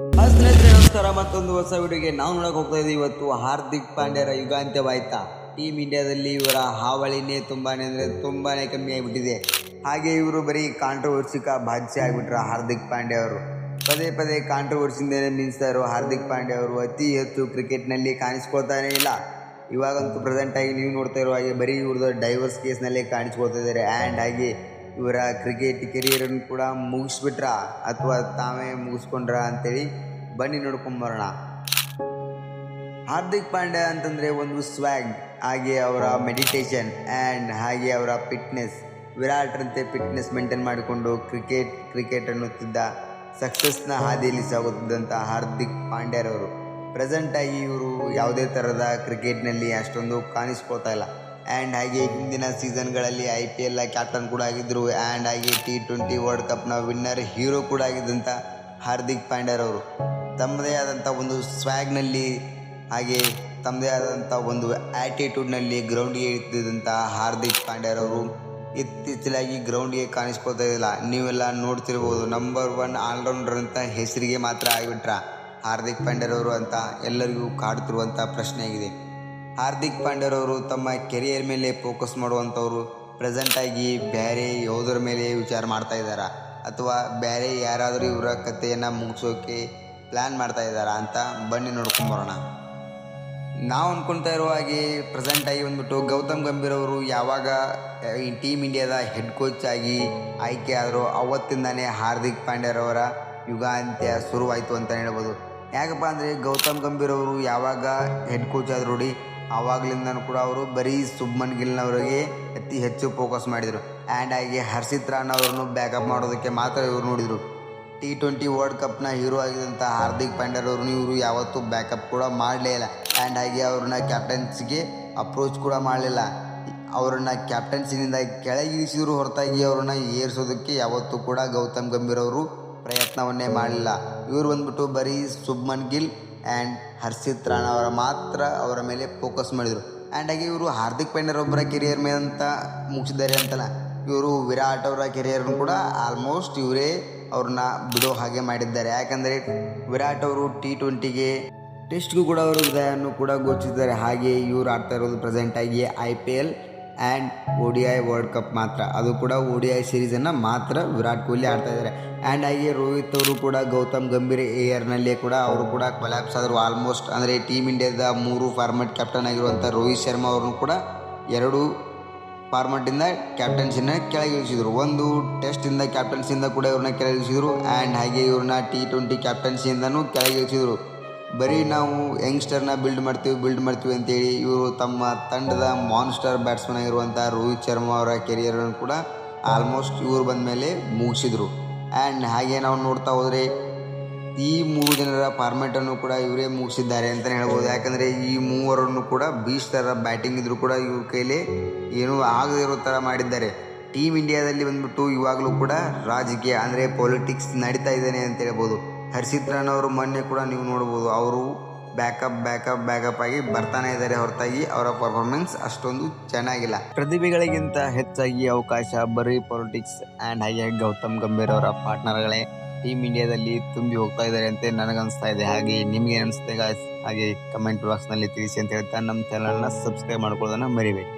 ಸ್ನೇಹಿತರೆ, ನಮಸ್ಕಾರ. ಮತ್ತೊಂದು ಹೊಸ ವಿಡಿಯೋಗೆ ನಾವು ನೋಡಕ್ ಹೋಗ್ತಾ ಇದ್ದೀವಿ. ಇವತ್ತು ಹಾರ್ದಿಕ್ ಪಾಂಡ್ಯರ ಯುಗಾಂತ್ಯವಾಯ್ತಾ? ಟೀಮ್ ಇಂಡಿಯಾದಲ್ಲಿ ಇವರ ಹಾವಳಿನೇ ತುಂಬಾನೇ ಅಂದರೆ ತುಂಬಾನೇ ಕಮ್ಮಿ ಆಗಿಬಿಟ್ಟಿದೆ. ಹಾಗೆ ಇವರು ಬರೀ ಕಾಂಟ್ರವರ್ಸಿಕ ಭಾಜ್ಯ ಆಗಿಬಿಟ್ರ ಹಾರ್ದಿಕ್ ಪಾಂಡ್ಯ ಅವರು. ಪದೇ ಪದೇ ಕಾಂಟ್ರವರ್ಸಿಂದನೇ ಮಿಂಚ್ತಾ ಹಾರ್ದಿಕ್ ಪಾಂಡ್ಯ ಅವರು ಅತಿ ಹೆಚ್ಚು ಕ್ರಿಕೆಟ್ನಲ್ಲಿ ಕಾಣಿಸ್ಕೊಳ್ತಾನೇ ಇಲ್ಲ. ಇವಾಗಂತೂ ಪ್ರೆಸೆಂಟ್ ಆಗಿ ನೀವು ನೋಡ್ತಾ ಇರೋ ಹಾಗೆ ಬರೀ ಇವ್ರದ್ದು ಡೈವರ್ಸ್ ಕೇಸ್ನಲ್ಲೇ ಕಾಣಿಸ್ಕೊಳ್ತಾ ಇದ್ದಾರೆ. ಆ್ಯಂಡ್ ಹಾಗೆ ಇವರ ಕ್ರಿಕೆಟ್ ಕೆರಿಯರನ್ನು ಕೂಡ ಮುಗಿಸ್ಬಿಟ್ರ ಅಥವಾ ತಾವೇ ಮುಗಿಸ್ಕೊಂಡ್ರ ಅಂತೇಳಿ ಬನ್ನಿ ನೋಡ್ಕೊಂಬರೋಣ ಹಾರ್ದಿಕ್ ಪಾಂಡ್ಯ ಅಂತಂದರೆ ಒಂದು ಸ್ವ್ಯಾಗ್ ಹಾಗೆ ಅವರ ಮೆಡಿಟೇಷನ್ ಆ್ಯಂಡ್ ಹಾಗೆ ಅವರ ಫಿಟ್ನೆಸ್ ವಿರಾಟ್ರಂತೆ ಫಿಟ್ನೆಸ್ ಮೇಂಟೈನ್ ಮಾಡಿಕೊಂಡು ಕ್ರಿಕೆಟ್ ಕ್ರಿಕೆಟ್ ಅನ್ನುತ್ತಿದ್ದ ಸಕ್ಸಸ್ನ ಹಾದಿಯಲ್ಲಿ ಸಾಗುತ್ತಿದ್ದಂಥ ಹಾರ್ದಿಕ್ ಪಾಂಡ್ಯರವರು. ಪ್ರೆಸೆಂಟಾಗಿ ಇವರು ಯಾವುದೇ ಥರದ ಕ್ರಿಕೆಟ್ನಲ್ಲಿ ಅಷ್ಟೊಂದು ಕಾಣಿಸ್ಕೋತಾ ಇಲ್ಲ. ಆ್ಯಂಡ್ ಹಾಗೆ ಹಿಂದಿನ ಸೀಸನ್ಗಳಲ್ಲಿ ಐ ಪಿ ಎಲ್ ಕ್ಯಾಪ್ಟನ್ ಕೂಡ ಆಗಿದ್ದರು ಆ್ಯಂಡ್ ಹಾಗೆ ಟಿ ಟ್ವೆಂಟಿ ವರ್ಲ್ಡ್ ಕಪ್ನ ವಿನ್ನರ್ ಹೀರೋ ಕೂಡ ಆಗಿದ್ದಂಥ ಹಾರ್ದಿಕ್ ಪಾಂಡ್ಯರವರು ತಮ್ಮದೇ ಆದಂಥ ಒಂದು ಸ್ವ್ಯಾಗ್ನಲ್ಲಿ ಹಾಗೆ ತಮ್ಮದೇ ಆದಂಥ ಒಂದು ಆ್ಯಟಿಟ್ಯೂಡ್ನಲ್ಲಿ ಗ್ರೌಂಡ್ಗೆ ಇಳಿತಿದ್ದಂಥ ಹಾರ್ದಿಕ್ ಪಾಂಡ್ಯರವರು ಇತ್ತೀಚಲಾಗಿ ಗ್ರೌಂಡ್ಗೆ ಕಾಣಿಸ್ಕೊತಾ ಇಲ್ಲ ನೀವೆಲ್ಲ ನೋಡ್ತಿರ್ಬೋದು ನಂಬರ್ ಒನ್ ಆಲ್ರೌಂಡರ್ ಅಂತ ಹೆಸರಿಗೆ ಮಾತ್ರ ಆಗಿಬಿಟ್ರ ಹಾರ್ದಿಕ್ ಪಾಂಡ್ಯರವರು ಅಂತ ಎಲ್ಲರಿಗೂ ಕಾಡ್ತಿರುವಂಥ ಪ್ರಶ್ನೆ ಆಗಿದೆ ಹಾರ್ದಿಕ್ ಪಾಂಡ್ಯರವರು ತಮ್ಮ ಕೆರಿಯರ್ ಮೇಲೆ ಫೋಕಸ್ ಮಾಡುವಂಥವ್ರು ಪ್ರೆಸೆಂಟಾಗಿ ಬೇರೆ ಯೋಧರ ಮೇಲೆ ವಿಚಾರ ಮಾಡ್ತಾ ಇದ್ದಾರಾ. ಅಥವಾ ಬೇರೆ ಯಾರಾದರೂ ಇವರ ಕಥೆಯನ್ನು ಮುಗಿಸೋಕೆ ಪ್ಲ್ಯಾನ್ ಮಾಡ್ತಾ ಇದ್ದಾರಾ ಅಂತ ಬನ್ನಿ ನೋಡ್ಕೊಂಬರೋಣ ನಾವು ಅಂದ್ಕೊಳ್ತಾ ಇರೋ ಹಾಗೆ ಪ್ರೆಸೆಂಟಾಗಿ ಬಂದ್ಬಿಟ್ಟು ಗೌತಮ್ ಗಂಭೀರ್ ಅವರು ಯಾವಾಗ ಈ ಟೀಮ್ ಇಂಡಿಯಾದ ಹೆಡ್ ಕೋಚ್ ಆಗಿ ಆಯ್ಕೆ ಆದರೂ ಅವತ್ತಿಂದಾನೇ ಹಾರ್ದಿಕ್ ಪಾಂಡ್ಯರವರ ಯುಗಾಂತ್ಯ ಶುರುವಾಯಿತು ಅಂತ ಹೇಳ್ಬೋದು. ಯಾಕಪ್ಪ ಅಂದರೆ ಗೌತಮ್ ಗಂಭೀರ್ ಅವರು ಯಾವಾಗ ಹೆಡ್ ಕೋಚ್ ಆದರೂ ನೋಡಿ ಆವಾಗಲಿಂದನೂ ಕೂಡ ಅವರು ಬರೀ ಸುಬ್ಮನ್ ಗಿಲ್ನವರಿಗೆ ಅತಿ ಹೆಚ್ಚು ಫೋಕಸ್ ಮಾಡಿದರು. ಆ್ಯಂಡ್ ಹಾಗೆ ಹರ್ಷಿತ್ ರಾಣ್ ಅವರನ್ನು ಬ್ಯಾಕಪ್ ಮಾಡೋದಕ್ಕೆ ಮಾತ್ರ ಇವರು ನೋಡಿದರು. ಟಿ ಟ್ವೆಂಟಿ ವರ್ಲ್ಡ್ ಕಪ್ನ ಹೀರೋ ಆಗಿದ್ದಂಥ ಹಾರ್ದಿಕ್ ಪಾಂಡ್ಯರವ್ರನ್ನ ಇವರು ಯಾವತ್ತೂ ಬ್ಯಾಕಪ್ ಕೂಡ ಮಾಡಲೇ ಇಲ್ಲ. ಆ್ಯಂಡ್ ಹಾಗೆ ಅವ್ರನ್ನ ಕ್ಯಾಪ್ಟನ್ಸಿಗೆ ಅಪ್ರೋಚ್ ಕೂಡ ಮಾಡಲಿಲ್ಲ. ಅವರನ್ನ ಕ್ಯಾಪ್ಟನ್ಸಿನಿಂದ ಕೆಳಗಿಳಿಸಿದ್ರು ಹೊರತಾಗಿ ಅವ್ರನ್ನ ಏರಿಸೋದಕ್ಕೆ ಯಾವತ್ತೂ ಕೂಡ ಗೌತಮ್ ಗಂಭೀರ್ ಅವರು ಪ್ರಯತ್ನವನ್ನೇ ಮಾಡಲಿಲ್ಲ. ಇವರು ಬಂದ್ಬಿಟ್ಟು ಬರೀ ಸುಬ್ಮನ್ ಗಿಲ್ ಆ್ಯಂಡ್ ಹರ್ಷಿತ್ ರಾಣಾ ಅವರ ಮಾತ್ರ ಅವರ ಮೇಲೆ ಫೋಕಸ್ ಮಾಡಿದರು. ಆ್ಯಂಡ್ ಹಾಗೆ ಇವರು ಹಾರ್ದಿಕ್ ಪಾಂಡ್ಯರ್ ಒಬ್ಬರ ಕೆರಿಯರ್ ಮೇಲೆ ಅಂತ ಮುಗಿಸಿದ್ದಾರೆ ಅಂತಲ್ಲ, ಇವರು ವಿರಾಟ್ ಅವರ ಕೆರಿಯರ್ನು ಕೂಡ ಆಲ್ಮೋಸ್ಟ್ ಇವರೇ ಅವ್ರನ್ನ ಬಿಡೋ ಹಾಗೆ ಮಾಡಿದ್ದಾರೆ. ಯಾಕಂದರೆ ವಿರಾಟ್ ಅವರು ಟಿ ಟ್ವೆಂಟಿಗೆ ಟೆಸ್ಟ್ಗೂ ಕೂಡ ಅವರು ಹೃದಯವನ್ನು ಕೂಡ ಗೋಚಿಸಿದ್ದಾರೆ. ಹಾಗೆ ಇವರು ಆಡ್ತಾ ಇರೋದು ಪ್ರೆಸೆಂಟಾಗಿ I P L and O D I world cup ಮಾತ್ರ. ಅದು ಕೂಡ ಒ ಡಿ ಐ ಸೀರೀಸನ್ನು ಮಾತ್ರ ವಿರಾಟ್ ಕೊಹ್ಲಿ ಆಡ್ತಾಯಿದ್ದಾರೆ ಆ್ಯಂಡ್ ಹಾಗೆ ರೋಹಿತ್ ಅವರು ಕೂಡ, ಗೌತಮ್ ಗಂಭೀರ್ ಏಯರ್ನಲ್ಲೇ ಕೂಡ ಅವರು ಕೂಡ ಕೊಲ್ಯಾಪ್ಸ್ ಆದರು ಆಲ್ಮೋಸ್ಟ್ ಅಂದರೆ ಟೀಮ್ ಇಂಡಿಯಾದ ಮೂರು ಫಾರ್ಮೆಟ್ ಕ್ಯಾಪ್ಟನ್ ಆಗಿರುವಂಥ ರೋಹಿತ್ ಶರ್ಮಾ ಅವ್ರನ್ನು ಕೂಡ ಎರಡು ಫಾರ್ಮೆಟಿಂದ ಕ್ಯಾಪ್ಟನ್ಸಿನ ಕೆಳಗಿಳಿಸಿದರು ಒಂದು ಟೆಸ್ಟಿಂದ ಕ್ಯಾಪ್ಟನ್ಸಿಯಿಂದ ಕೂಡ ಇವ್ರನ್ನ ಕೆಳಗಿಳಿಸಿದರು ಆ್ಯಂಡ್ ಹಾಗೆ ಇವ್ರನ್ನ ಟಿ ಟ್ವೆಂಟಿ ಕ್ಯಾಪ್ಟನ್ಸಿಯಿಂದನೂ ಕೆಳಗಿಳಿಸಿದರು ಬರೀ ನಾವು ಯಂಗ್ಸ್ಟರ್ನ ಬಿಲ್ಡ್ ಮಾಡ್ತೀವಿ ಬಿಲ್ಡ್ ಮಾಡ್ತೀವಿ ಅಂತೇಳಿ ಇವರು ತಮ್ಮ ತಂಡದ ಮಾನ್ಸ್ಟರ್ ಬ್ಯಾಟ್ಸ್ಮನ್ ಆಗಿರುವಂಥ ರೋಹಿತ್ ಶರ್ಮಾ ಅವರ ಕೆರಿಯರನ್ನು ಕೂಡ ಆಲ್ಮೋಸ್ಟ್ ಇವರು ಬಂದ ಮೇಲೆ ಮುಗಿಸಿದರು. ಆ್ಯಂಡ್ ಹಾಗೆ ನಾವು ನೋಡ್ತಾ ಹೋದರೆ ಈ ಮೂರು ಜನರ ಫಾರ್ಮೆಟನ್ನು ಕೂಡ ಇವರೇ ಮುಗಿಸಿದ್ದಾರೆ ಅಂತಲೇ ಹೇಳ್ಬೋದು. ಯಾಕಂದರೆ ಈ ಮೂವರನ್ನು ಕೂಡ ಬೀಚ್ ಥರ ಬ್ಯಾಟಿಂಗ್ ಇದ್ದರೂ ಕೂಡ ಇವ್ರ ಕೈಲಿ ಏನೂ ಆಗದೇ ಇರೋ ಥರ ಮಾಡಿದ್ದಾರೆ. ಟೀಮ್ ಇಂಡಿಯಾದಲ್ಲಿ ಬಂದ್ಬಿಟ್ಟು ಇವಾಗಲೂ ಕೂಡ ರಾಜಕೀಯ ಅಂದರೆ ಪೊಲಿಟಿಕ್ಸ್ ನಡೀತಾ ಇದ್ದಾನೆ ಅಂತ ಹೇಳ್ಬೋದು. ಅವರು ಮೊನ್ನೆ ಕೂಡ ನೀವು ನೋಡ್ಬೋದು, ಅವರು ಬ್ಯಾಕಪ್ ಬ್ಯಾಕಪ್ ಬ್ಯಾಕಪ್ ಆಗಿ ಬರ್ತಾನೆ ಇದ್ದಾರೆ ಹೊರತಾಗಿ ಅವರ ಪರ್ಫಾರ್ಮೆನ್ಸ್ ಅಷ್ಟೊಂದು ಚೆನ್ನಾಗಿಲ್ಲ. ಪ್ರತಿಭೆಗಳಿಗಿಂತ ಹೆಚ್ಚಾಗಿ ಅವಕಾಶ ಬರೀ ಪೊಲಿಟಿಕ್ಸ್ ಆ್ಯಂಡ್ ಹಾಗೆ ಗೌತಮ್ ಗಂಭೀರ್ ಅವರ ಪಾರ್ಟ್ನರ್ಗಳೇ ಟೀಮ್ ಇಂಡಿಯಾದಲ್ಲಿ ತುಂಬಿ ಹೋಗ್ತಾ ಇದ್ದಾರೆ ಅಂತ ನನಗನ್ನಿಸ್ತಾ ಇದೆ. ಹಾಗೆ ನಿಮಗೆ ಅನಿಸುತ್ತೆ? ಹಾಗೆ ಕಮೆಂಟ್ ಬಾಕ್ಸ್ನಲ್ಲಿ ತಿಳಿಸಿ ಅಂತ ಹೇಳ್ತಾ ನಮ್ಮ ಚಾನಲ್ನ ಸಬ್ಸ್ಕ್ರೈಬ್ ಮಾಡ್ಕೊಳ್ಳೋದನ್ನ ಮರಿಬೇಡಿ.